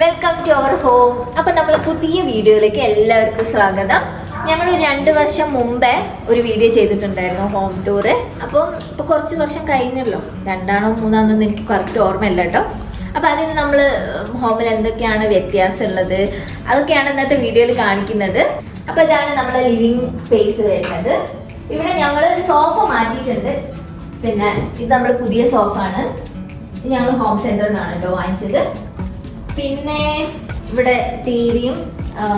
Welcome to our home അപ്പൊ നമ്മൾ പുതിയ വീഡിയോയിലേക്ക് എല്ലാവർക്കും സ്വാഗതം. ഞങ്ങൾ രണ്ട് വർഷം മുമ്പേ ഒരു വീഡിയോ ചെയ്തിട്ടുണ്ടായിരുന്നു ഹോം ടൂറ് അപ്പം ഇപ്പൊ കുറച്ച് വർഷം കഴിഞ്ഞല്ലോ. രണ്ടാണോ മൂന്നാണോ എന്ന് എനിക്ക് കറക്റ്റ് ഓർമ്മയില്ല കേട്ടോ. അപ്പൊ അതിന് നമ്മൾ ഹോമിൽ എന്തൊക്കെയാണ് വ്യത്യാസം ഉള്ളത് അതൊക്കെയാണ് ഇന്നത്തെ വീഡിയോയിൽ കാണിക്കുന്നത്. അപ്പൊ ഇതാണ് നമ്മുടെ ലിവിങ് സ്പേസ് വരുന്നത്. ഇവിടെ ഞങ്ങൾ സോഫ മാറ്റിയിട്ടുണ്ട്. പിന്നെ ഇത് നമ്മുടെ പുതിയ സോഫ ആണ്. ഞങ്ങൾ ഹോം സെന്ററിൽ നിന്നാണ് കേട്ടോ വാങ്ങിച്ചത്. പിന്നെ ഇവിടെ ടി വിയും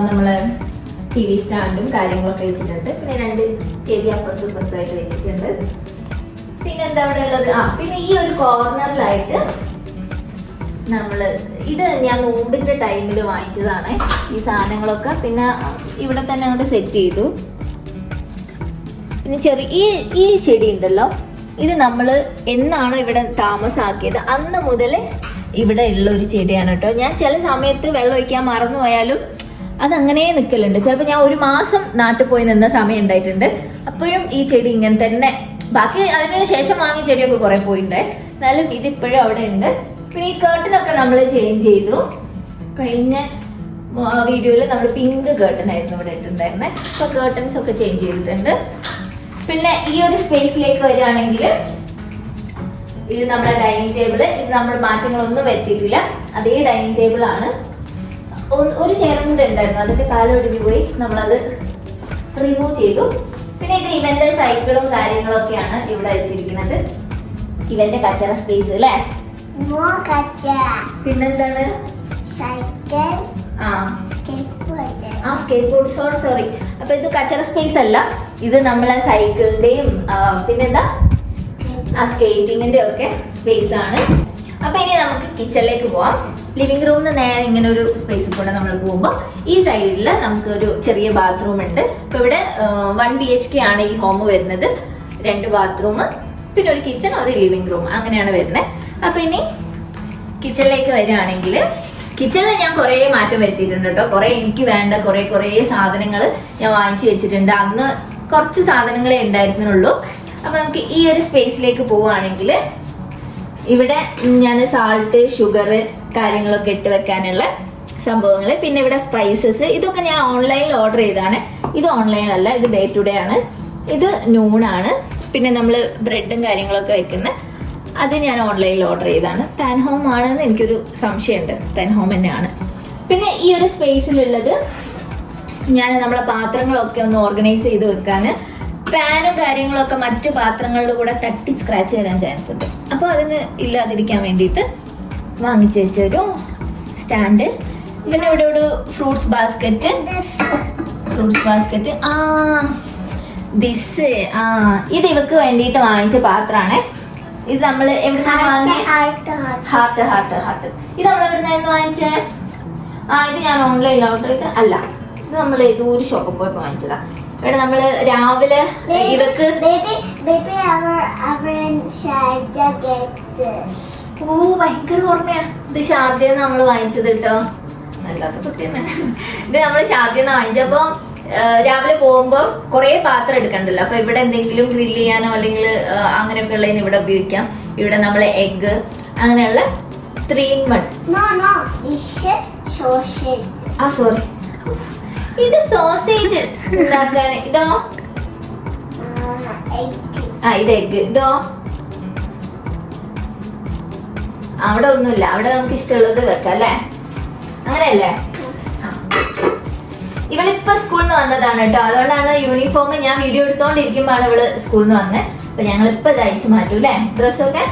നമ്മൾ ടി വി സ്റ്റാൻഡും കാര്യങ്ങളൊക്കെ വെച്ചിട്ടുണ്ട്. പിന്നെ രണ്ട് ചെവി അപ്പുറത്തും ഇപ്പുറത്തുമായിട്ട് വെച്ചിട്ടുണ്ട്. പിന്നെ എന്താ അവിടെ ഉള്ളത്? ആ പിന്നെ ഈ ഒരു കോർണറിലായിട്ട് നമ്മൾ ഇത് ഞാൻ നോമ്പിന്റെ ടൈമിൽ വാങ്ങിച്ചതാണ്. ഈ സാധനങ്ങളൊക്കെ പിന്നെ ഇവിടെ തന്നെ അങ്ങോട്ട് സെറ്റ് ചെയ്തു. പിന്നെ ചെറിയ ഈ ഈ ചെടി ഉണ്ടല്ലോ. ഇത് നമ്മൾ എന്നാണോ ഇവിടെ താമസാക്കിയത്? അന്ന് മുതൽ ഇവിടെ ഉള്ള ഒരു ചെടിയാണ് കേട്ടോ. ഞാൻ ചില സമയത്ത് വെള്ളം ഒഴിക്കാൻ മറന്നു പോയാലും അതങ്ങനെ നിൽക്കലുണ്ട് ചിലപ്പോൾ ഞാൻ ഒരു മാസം നാട്ടിൽ പോയി നിന്ന സമയം ഉണ്ടായിട്ടുണ്ട്. അപ്പോഴും ഈ ചെടി ഇങ്ങനെ തന്നെ. ബാക്കി അതിന് ശേഷം വാങ്ങിയ ചെടിയൊക്കെ കുറെ പോയിട്ടുണ്ട്. എന്നാലും ഇതിപ്പോഴും അവിടെ ഉണ്ട്. പിന്നെ ഈ കേർട്ടനൊക്കെ നമ്മൾ ചേഞ്ച് ചെയ്തു. കഴിഞ്ഞ വീഡിയോയിൽ നമ്മൾ പിങ്ക് കേർട്ടൻ ആയിരുന്നു ഇവിടെ ഇട്ടിട്ടുണ്ടായിരുന്നത് ഇപ്പൊ കേർട്ടൻസ് ഒക്കെ ചേഞ്ച് ചെയ്തിട്ടുണ്ട്. പിന്നെ ഈ ഒരു സ്പേസിലേക്ക് വരികയാണെങ്കിൽ ഇത് നമ്മുടെ ഡൈനിങ് ടേബിൾ ഇത് നമ്മൾ മാറ്റങ്ങളൊന്നും വരുത്തിയിട്ടില്ല. അതേ ഡൈനിങ് ടേബിൾ ആണ്. ഒരു ചെയറും കൂടെ ഉണ്ടായിരുന്നു. അതിന്റെ കാലം ഒടിഞ്ഞു പോയി. നമ്മളത് റിമൂവ് ചെയ്തു. പിന്നെ ഇത് ഇവന്റെ സൈക്കിളും കാര്യങ്ങളൊക്കെയാണ് ഇവിടെ വെച്ചിരിക്കുന്നത്. ഇവന്റെ കച്ചറ സ്പേസ് അല്ലേ? പിന്നെന്താണ്? സൈക്കിൾ ആ. ആ സ്കേറ്റ് ബോർഡ് സോറി സോറി അപ്പൊ ഇത് കച്ചറ സ്പേസ് അല്ല. ഇത് നമ്മളെ സൈക്കിളിന്റെയും പിന്നെന്താ? ആ സ്കേറ്റിങ്ങിന്റെ ഒക്കെ സ്പേസ് ആണ്. അപ്പൊ ഇനി നമുക്ക് കിച്ചണിലേക്ക് പോവാം. ലിവിംഗ് റൂമിൽ നിന്ന് നേരെ ഇങ്ങനെ ഒരു സ്പേസ് കൂടെ നമ്മൾ പോകുമ്പോൾ ഈ സൈഡിൽ നമുക്ക് ഒരു ചെറിയ ബാത്റൂം ഉണ്ട്. ഇപ്പൊ ഇവിടെ വൺ ബി എച്ച് കെ ആണ് ഈ ഹോം വരുന്നത്. രണ്ട് ബാത്റൂം പിന്നെ ഒരു കിച്ചൺ ഒരു ലിവിംഗ് റൂം അങ്ങനെയാണ് വരുന്നത്. അപ്പൊ ഇനി കിച്ചണിലേക്ക് വരികയാണെങ്കിൽ കിച്ചണിൽ ഞാൻ കുറേ മാറ്റം വരുത്തിയിട്ടുണ്ട് കേട്ടോ. കുറേ എനിക്ക് വേണ്ട കുറേ കുറേ സാധനങ്ങൾ ഞാൻ വാങ്ങിച്ചു വെച്ചിട്ടുണ്ട്. അന്ന് കുറച്ച് സാധനങ്ങളെ ഉണ്ടായിരുന്നുള്ളൂ. അപ്പൊ നമുക്ക് ഈ ഒരു സ്പേസിലേക്ക് പോവുകയാണെങ്കിൽ ഇവിടെ ഞാൻ സാൾട്ട് ഷുഗർ കാര്യങ്ങളൊക്കെ ഇട്ട് വെക്കാനുള്ള സംഭവങ്ങൾ. പിന്നെ ഇവിടെ സ്പൈസസ് ഇതൊക്കെ ഞാൻ ഓൺലൈനിൽ ഓർഡർ ചെയ്താണ് ഇത് ഓൺലൈൻ അല്ല ഇത് ഡേ ടു ഡേ ആണ്. ഇത് നൂണാണ് പിന്നെ നമ്മൾ ബ്രെഡും കാര്യങ്ങളൊക്കെ വെക്കുന്ന അത് ഞാൻ ഓൺലൈനിൽ ഓർഡർ ചെയ്താണ് പാൻ ഹോം ആണെന്ന് എനിക്കൊരു സംശയമുണ്ട്. പാൻ ഹോം തന്നെയാണ്. പിന്നെ ഈ ഒരു സ്പേസിലുള്ളത് ഞാൻ നമ്മളെ പാത്രങ്ങളൊക്കെ ഒന്ന് ഓർഗനൈസ് ചെയ്ത് വെക്കാൻ പാനും കാര്യങ്ങളൊക്കെ മറ്റ് പാത്രങ്ങളുടെ കൂടെ തട്ടി സ്ക്രാച്ച് വരാൻ ചാൻസ് ഉണ്ട്. അപ്പോൾ അതിന് ഇല്ലാതിരിക്കാൻ വേണ്ടിയിട്ട് വാങ്ങിച്ചു വെച്ചൊരു സ്റ്റാൻഡ് പിന്നെ ഇവിടെ ഒരു fruits basket fruits basket ah this ah ഇത് ഇവക്ക് വേണ്ടിയിട്ട് വാങ്ങിച്ച പാത്രമാണ്. ഇത് നമ്മൾ എവിടെ നിന്നാണ് വാങ്ങിയത് ഹാർട്ട് ഹാർട്ട് ഹാർട്ട് ഇത് നമ്മൾ എവിടെ നിന്നായിരുന്നു വാങ്ങിച്ചേ? ആ ഇത് ഞാൻ ഓൺലൈനിൽ ഓർഡർ ചെയ്ത് അല്ല. ഇത് നമ്മൾ ദൂരെ ഷോപ്പിൽ പോയിട്ട് വാങ്ങിച്ചതാ. ഇവിടെ നമ്മൾ രാവിലെ ഇവക്ക് ഓ ഭയങ്കര ഓർമ്മയാ. ഇത് ഷാർജയിൽ നമ്മൾ വാങ്ങിച്ചത് കേട്ടോ. അല്ലാത്ത കുട്ടി തന്നെ ഇത് നമ്മൾ ഷാർജയിൽ നിന്ന് വാങ്ങിച്ചപ്പോ രാവിലെ പോകുമ്പോ കുറേ പാത്രം എടുക്കണ്ടല്ലോ. അപ്പൊ ഇവിടെ എന്തെങ്കിലും ഗ്രില്ല് ചെയ്യാനോ അല്ലെങ്കിൽ അങ്ങനെയൊക്കെ ഉള്ളതിന് ഇവിടെ ഉപയോഗിക്കാം. ഇവിടെ നമ്മൾ എഗ്ഗ് അങ്ങനെയുള്ള ത്രീ ഇൻ വൺ ആ സോറി ഇത് സോസേജ് ഉണ്ടാക്കാൻ ഇതോ? ആ ഇത് എഗ് ഇതോ? അവിടെ ഒന്നുമില്ല. അവിടെ നമുക്ക് ഇഷ്ടമുള്ളത് വെക്കാം അല്ലേ? അങ്ങനെയല്ലേ. ഇവളിപ്പോ സ്കൂളിൽ നിന്ന് വന്നതാണ് കേട്ടോ. അതുകൊണ്ടാണ് യൂണിഫോം ഞാൻ വീഡിയോ എടുത്തോണ്ടിരിക്കുമ്പോഴാണ് ഇവൾ സ്കൂളിൽ നിന്ന് വന്നത് അപ്പൊ ഞങ്ങൾ ഇപ്പൊ തയ്ച്ചു മാറ്റും അല്ലേ? ഡ്രസ്സൊക്കെ?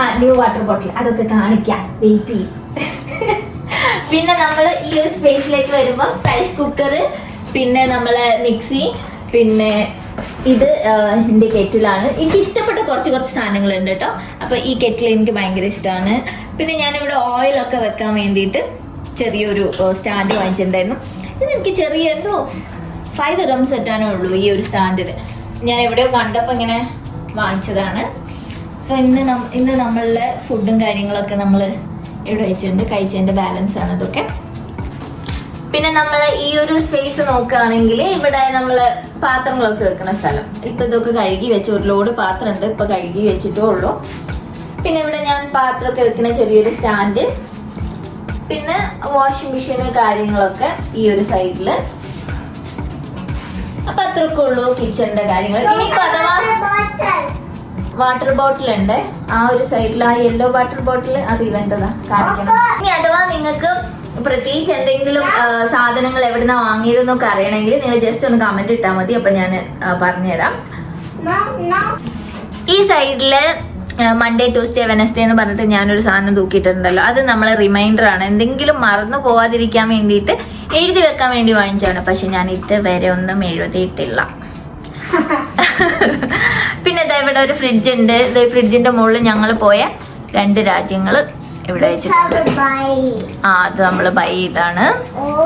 ആ ന്യൂ വാട്ടർ ബോട്ടിൽ അതൊക്കെ കാണിക്കാം. വെയിറ്റ് ചെയ്യും. പിന്നെ നമ്മൾ ഈ ഒരു സ്പേസിലേക്ക് വരുമ്പോൾ റൈസ് കുക്കർ പിന്നെ നമ്മളെ മിക്സി പിന്നെ ഇത് എന്റെ കെറ്റിലാണ് എനിക്ക് ഇഷ്ടപ്പെട്ട കുറച്ച് കുറച്ച് സാധനങ്ങളുണ്ട് കേട്ടോ അപ്പോൾ ഈ കെറ്റിൽ എനിക്ക് ഭയങ്കര ഇഷ്ടമാണ്. പിന്നെ ഞാനിവിടെ ഓയിലൊക്കെ വെക്കാൻ വേണ്ടിയിട്ട് ചെറിയൊരു സ്റ്റാൻഡ് വാങ്ങിച്ചിട്ടുണ്ടായിരുന്നു. ഇത് എനിക്ക് ചെറിയ എന്തോ ഫൈവ് റംസ് സെറ്റാനേ ഉള്ളൂ ഈ ഒരു സ്റ്റാൻഡിന് ഞാൻ എവിടെയോ കണ്ടപ്പോൾ ഇങ്ങനെ വാങ്ങിച്ചതാണ്. അപ്പോൾ ഇന്ന് ഇന്ന് നമ്മളുടെ ഫുഡും കാര്യങ്ങളൊക്കെ നമ്മൾ ഇവിടെ വെച്ചിട്ടുണ്ട്. കഴിച്ചതിന്റെ ബാലൻസ് ആണ് ഇതൊക്കെ. പിന്നെ നമ്മൾ ഈ ഒരു സ്പേസ് നോക്കുകയാണെങ്കിൽ ഇവിടെ നമ്മൾ പാത്രങ്ങളൊക്കെ വെക്കുന്ന സ്ഥലം. ഇപ്പൊ ഇതൊക്കെ കഴുകി വെച്ച ഒരു ലോഡ് പാത്രം ഉണ്ട്. ഇപ്പൊ കഴുകി വെച്ചിട്ടേ ഉള്ളൂ. പിന്നെ ഇവിടെ ഞാൻ പാത്രമൊക്കെ വെക്കുന്ന ചെറിയൊരു സ്റ്റാൻഡ് പിന്നെ വാഷിംഗ് മെഷീന് കാര്യങ്ങളൊക്കെ ഈ ഒരു സൈഡിൽ അപ്പൊ അത്രയൊക്കെ ഉള്ളൂ കിച്ചണിന്റെ കാര്യങ്ങൾ. ഇനിയിപ്പോ അഥവാ. വാട്ടർ ബോട്ടിൽ ഉണ്ട്. ആ ഒരു സൈഡിൽ ആ യെല്ലോ വാട്ടർ ബോട്ടിൽ അത് ഇവന്റതാണ് കാണിക്കണം ഇനി അഥവാ നിങ്ങൾക്ക് പ്രത്യേകിച്ച് എന്തെങ്കിലും സാധനങ്ങൾ എവിടുന്ന വാങ്ങിയതെന്നൊക്കെ അറിയണമെങ്കിൽ നിങ്ങൾ ജസ്റ്റ് ഒന്ന് കമന്റ് ഇട്ടാൽ മതി. അപ്പൊ ഞാൻ പറഞ്ഞുതരാം. ഈ സൈഡിൽ മൺഡേ ട്യൂസ്ഡേ വെനസ്ഡേ എന്ന് പറഞ്ഞിട്ട് ഞാനൊരു സാധനം തൂക്കിയിട്ടുണ്ടല്ലോ. അത് നമ്മളെ റിമൈൻഡർ ആണ്. എന്തെങ്കിലും മറന്നു പോവാതിരിക്കാൻ വേണ്ടിയിട്ട് എഴുതി വെക്കാൻ വേണ്ടി വാങ്ങിച്ചാണ് പക്ഷെ ഞാൻ ഇതുവരെ ഒന്നും എഴുതിയിട്ടില്ല. ഇവിടെ ഒരു ഫ്രിഡ്ജ് ഉണ്ട്. ഇത് ഫ്രിഡ്ജിന്റെ മുകളിൽ ഞങ്ങൾ പോയ രണ്ട് രാജ്യങ്ങൾ ഇവിടെ വെച്ചിട്ടുണ്ട് ആ അത് നമ്മൾ ബൈ ചെയ്താണ്. Oh.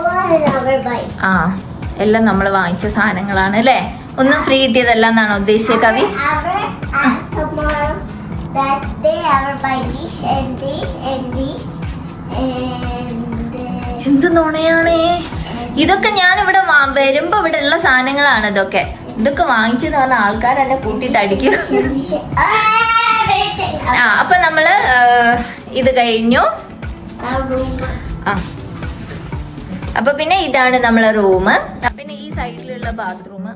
ആ എല്ലാം നമ്മൾ വാങ്ങിച്ച സാധനങ്ങളാണ് അല്ലേ? ഒന്നും ഫ്രീ കിട്ടിയതല്ല എന്നാണ് ഉദ്ദേശിച്ച കവി? എന്ത് നുണയാണേ? ഇതൊക്കെ ഞാൻ ഇവിടെ വരുമ്പോ ഇവിടെ ഉള്ള സാധനങ്ങളാണ് ഇതൊക്കെ. ഇതൊക്കെ വാങ്ങിച്ചെന്ന് പറഞ്ഞ ആൾക്കാർ എന്നെ കൂട്ടിയിട്ട് അടിക്കും. ആ അപ്പൊ നമ്മൾ ഇത് കഴിഞ്ഞു. ആ. അപ്പൊ പിന്നെ ഇതാണ് നമ്മളെ റൂം പിന്നെ ഈ സൈഡിലുള്ള ബാത്റൂം.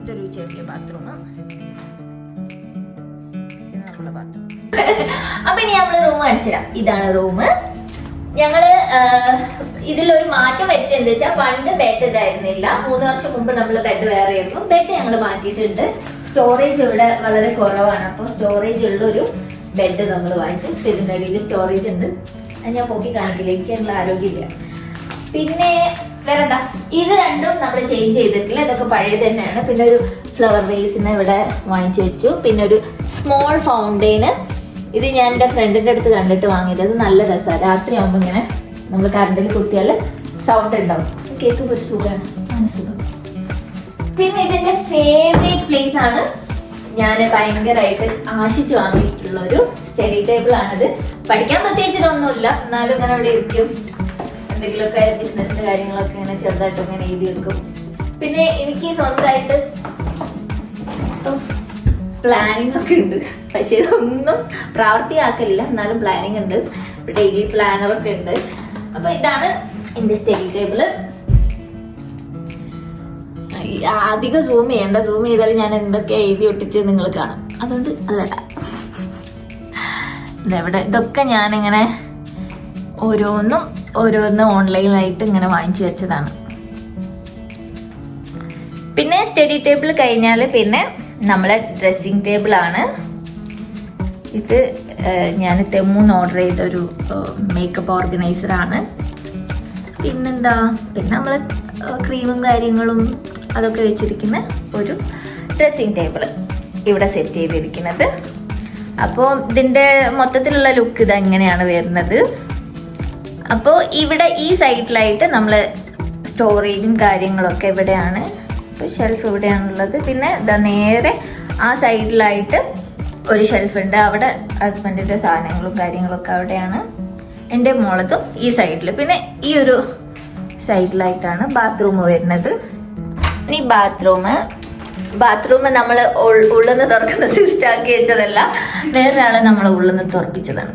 ഇതൊരു ചെറിയ ബാത്റൂം. ബാത്റൂം. അപ്പൊ ഇനി നമ്മൾ റൂം അടിച്ചിടാം ഇതാണ് റൂം ഞങ്ങൾ ഇതിലൊരു മാറ്റം വരുത്തി എന്താ വെച്ചാൽ പണ്ട് ബെഡ് ഇതായിരുന്നില്ല. മൂന്ന് വർഷം മുമ്പ് നമ്മൾ ബെഡ് വേറെ ആയിരുന്നു. ബെഡ് ഞങ്ങൾ മാറ്റിയിട്ടുണ്ട്. സ്റ്റോറേജ് ഇവിടെ വളരെ കുറവാണ്. അപ്പോൾ സ്റ്റോറേജ് ഉള്ള ഒരു ബെഡ് നമ്മൾ വാങ്ങിച്ചു. തിരുനടിയിൽ സ്റ്റോറേജ് ഉണ്ട്. അത് ഞാൻ പൊക്കി കാണിക്കില്ല. എനിക്ക് അതിനുള്ള ആരോഗ്യമില്ല. പിന്നെ വേറെന്താ? ഇത് രണ്ടും നമ്മൾ ചേഞ്ച് ചെയ്തിട്ടില്ല. ഇതൊക്കെ പഴയത് തന്നെയാണ്. പിന്നെ ഒരു ഫ്ലവർ വേസിന് ഇവിടെ വാങ്ങിച്ചു വെച്ചു. പിന്നെ ഒരു സ്മോൾ ഫൗണ്ടെയിന് ഇത് ഞാൻ എന്റെ ഫ്രണ്ടിന്റെ അടുത്ത് കണ്ടിട്ട് വാങ്ങിയത്. അത് നല്ല രസമാണ് രാത്രി ആകുമ്പോൾ ഇങ്ങനെ നമ്മൾ കറണ്ടിൽ കുത്തിയാൽ സൗണ്ട് ഉണ്ടാവും. കേക്ക് ഒരു സുഖമാണ് പിന്നെ ഇതിന്റെ ഫേവറേറ്റ് പ്ലേസ് ആണ് ഞാൻ ഭയങ്കരമായിട്ട് ആശിച്ചു വാങ്ങിയിട്ടുള്ള ഒരു സ്റ്റഡി ടേബിൾ ആണിത്. പഠിക്കാൻ പ്രത്യേകിച്ചിട്ടൊന്നുമില്ല. എന്നാലും ഇങ്ങനെ അവിടെ ഇരിക്കും. എന്തെങ്കിലുമൊക്കെ ബിസിനസ്സിന്റെ കാര്യങ്ങളൊക്കെ ഇങ്ങനെ ചെറുതായിട്ട് ഇങ്ങനെ എഴുതി വെക്കും. പിന്നെ എനിക്ക് സ്വന്തമായിട്ട് പ്ലാനിങ് ഒക്കെ ഉണ്ട്. പക്ഷേ ഇതൊന്നും പ്രാവർത്തിയാക്കലില്ല. എന്നാലും പ്ലാനിങ് ഉണ്ട്. ഡെയിലി പ്ലാനറൊക്കെ ഉണ്ട്. അപ്പൊ ഇതാണ് എന്റെ സ്റ്റഡി ടേബിൾ. അധികം സൂം ചെയ്യണ്ട. സൂം ചെയ്താൽ ഞാൻ എന്തൊക്കെ എഴുതി ഒട്ടിച്ച് നിങ്ങൾ കാണും. അതുകൊണ്ട് അത് ഇതെവിടെ ഇതൊക്കെ ഞാനിങ്ങനെ ഓരോന്നും ഓരോന്ന് ഓൺലൈനായിട്ട് ഇങ്ങനെ വാങ്ങിച്ചു വെച്ചതാണ്. പിന്നെ സ്റ്റഡി ടേബിൾ കഴിഞ്ഞാൽ പിന്നെ നമ്മളെ ഡ്രസ്സിങ് ടേബിൾ ആണ്. ഇത് ഞാൻ തെമ്മൂന്ന് ഓർഡർ ചെയ്ത ഒരു മേക്കപ്പ് ഓർഗനൈസർ ആണ്. പിന്നെന്താ? പിന്നെ നമ്മൾ ക്രീമും കാര്യങ്ങളും അതൊക്കെ വെച്ചിരിക്കുന്ന ഒരു ഡ്രസ്സിങ് ടേബിൾ ഇവിടെ സെറ്റ് ചെയ്തിരിക്കുന്നത്. അപ്പോൾ ഇതിന്റെ മൊത്തത്തിലുള്ള ലുക്ക് ഇത് എങ്ങനെയാണ് വരുന്നത്? അപ്പോൾ ഇവിടെ ഈ സൈഡിലായിട്ട് നമ്മൾ സ്റ്റോറേജും കാര്യങ്ങളൊക്കെ ഇവിടെയാണ് ഇപ്പോൾ ഷെൽഫ് ഇവിടെയാണുള്ളത്. പിന്നെ ഇതാ നേരെ ആ സൈഡിലായിട്ട് ഒരു ഷെൽഫ് ഉണ്ട്. അവിടെ ഹസ്ബൻഡിന്റെ സാധനങ്ങളും കാര്യങ്ങളൊക്കെ അവിടെയാണ്. എന്റെ മോളതും ഈ സൈഡിൽ പിന്നെ ഈ ഒരു സൈഡിലായിട്ടാണ് ബാത്റൂം വരുന്നത്. ഇനി ബാത്റൂം ബാത്റൂം നമ്മൾ ഉള്ളിൽ നിന്ന് തുറക്കുന്ന സിസ്റ്റം ആക്കി വെച്ചതല്ല. വേറൊരാളെ നമ്മൾ ഉള്ളിൽ നിന്ന് തുറപ്പിച്ചതാണ്.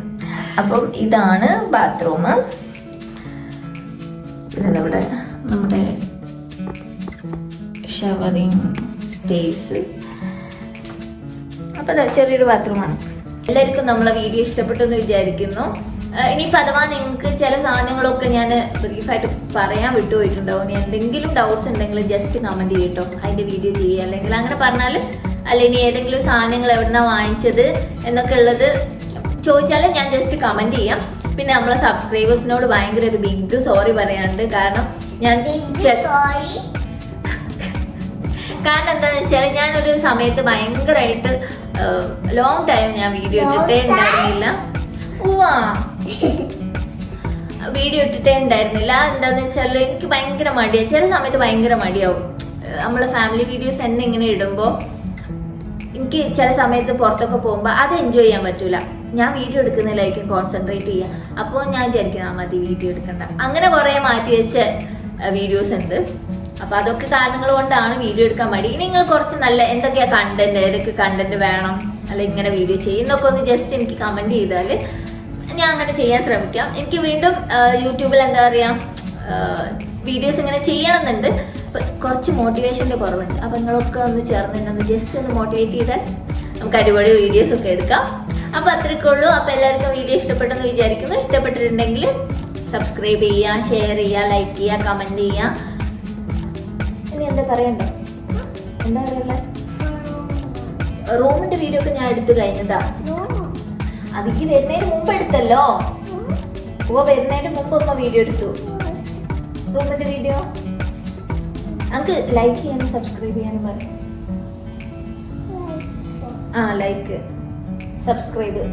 അപ്പം ഇതാണ് ബാത്റൂം പിന്നെ നമ്മുടെ നമ്മുടെ ഷവറിങ് സ്പേസ് അപ്പൊ ദാ ചെറിയൊരു ബാത്റൂമാണ് എല്ലാവർക്കും നമ്മളെ വീഡിയോ ഇഷ്ടപ്പെട്ടു എന്ന് വിചാരിക്കുന്നു ഇനി അഥവാ നിങ്ങൾക്ക് ചില സാധനങ്ങളൊക്കെ ഞാൻ ബ്രീഫായിട്ട് പറയാൻ വിട്ടുപോയിട്ടുണ്ടാവും. ഇനി എന്തെങ്കിലും ഡൗട്ട്സ് ഉണ്ടെങ്കിൽ ജസ്റ്റ് കമന്റ് ചെയ്യട്ടോ. അതിന്റെ വീഡിയോ ചെയ്യുക. അല്ലെങ്കിൽ അങ്ങനെ പറഞ്ഞാൽ അല്ല ഇനി ഏതെങ്കിലും സാധനങ്ങൾ എവിടുന്നാ വാങ്ങിച്ചത് എന്നൊക്കെ ഉള്ളത് ചോദിച്ചാൽ ഞാൻ ജസ്റ്റ് കമന്റ് ചെയ്യാം. പിന്നെ നമ്മളെ സബ്സ്ക്രൈബേഴ്സിനോട് ഭയങ്കര ഒരു ബിഗ് സോറി പറയാനുണ്ട്. കാരണം ഞാൻ sorry. കാരണം എന്താണെന്ന് വെച്ചാൽ ഞാൻ ഒരു സമയത്ത് ഭയങ്കരമായിട്ട് ലോങ് ടൈം ഞാൻ വീഡിയോ ഇട്ടിട്ടേ ഉണ്ടായിരുന്നില്ല. വീഡിയോ ഇട്ടിട്ടേ ഉണ്ടായിരുന്നില്ല. എന്താന്ന് വെച്ചാൽ എനിക്ക് ഭയങ്കര മടിയാണ് ചില സമയത്ത് ഭയങ്കര മടിയാവും. നമ്മളെ ഫാമിലി വീഡിയോസ് എന്നെ ഇങ്ങനെ ഇടുമ്പോൾ എനിക്ക് ചില സമയത്ത് പുറത്തൊക്കെ പോകുമ്പോൾ അത് എൻജോയ് ചെയ്യാൻ പറ്റൂല. ഞാൻ വീഡിയോ എടുക്കുന്നതിലായിരിക്കും കോൺസെൻട്രേറ്റ് ചെയ്യുക അപ്പോൾ ഞാൻ വിചാരിക്കുന്ന മതി വീഡിയോ എടുക്കണ്ട. അങ്ങനെ കുറേ മാറ്റി വെച്ച വീഡിയോസ് ഉണ്ട്. അപ്പൊ അതൊക്കെ കാരണങ്ങൾ കൊണ്ടാണ് വീഡിയോ എടുക്കാൻ മടി നിങ്ങൾ കുറച്ച് നല്ല എന്തൊക്കെയാ കണ്ടന്റ് ഏതൊക്കെ കണ്ടന്റ് വേണം? അല്ല ഇങ്ങനെ വീഡിയോ ചെയ്യുന്നൊക്കെ ഒന്ന് ജസ്റ്റ് എനിക്ക് കമന്റ് ചെയ്താൽ ഞാൻ അങ്ങനെ ചെയ്യാൻ ശ്രമിക്കാം. എനിക്ക് വീണ്ടും യൂട്യൂബിൽ എന്താ പറയാ വീഡിയോസ് ഇങ്ങനെ ചെയ്യണമെന്നുണ്ട്. കുറച്ച് മോട്ടിവേഷന്റെ കുറവുണ്ട്. അപ്പൊ നിങ്ങളൊക്കെ ഒന്ന് ചേർന്ന് ഒന്ന് ജസ്റ്റ് ഒന്ന് മോട്ടിവേറ്റ് ചെയ്താൽ നമുക്ക് അടിപൊളി വീഡിയോസ് ഒക്കെ എടുക്കാം. അപ്പൊ അത്രയൊക്കെ ഉള്ളൂ. അപ്പൊ എല്ലാവർക്കും വീഡിയോ ഇഷ്ടപ്പെട്ടെന്ന് വിചാരിക്കുന്നു. ഇഷ്ടപ്പെട്ടിട്ടുണ്ടെങ്കിൽ സബ്സ്ക്രൈബ് ചെയ്യുക ഷെയർ ചെയ്യുക ലൈക്ക് ചെയ്യുക കമന്റ് ചെയ്യുക. ഇനി എന്താ പറയണ്ടോ? എന്താ പറയല്ലേ? റൂമിന്റെ വീഡിയോ ഒക്കെ ഞാൻ എടുത്തു കഴിഞ്ഞതാ. അതിക്ക് വരുന്നതിന് മുമ്പ് എടുത്തല്ലോ. ഉവ വരുന്നതിന് മുമ്പ് ഉമ്മ വീഡിയോ എടുത്തു. റൂമിന്റെ വീഡിയോ നമുക്ക് ലൈക്ക് ചെയ്യാനും സബ്സ്ക്രൈബ് ചെയ്യാനും പറയും ആ ലൈക്ക് സബ്സ്ക്രൈബ്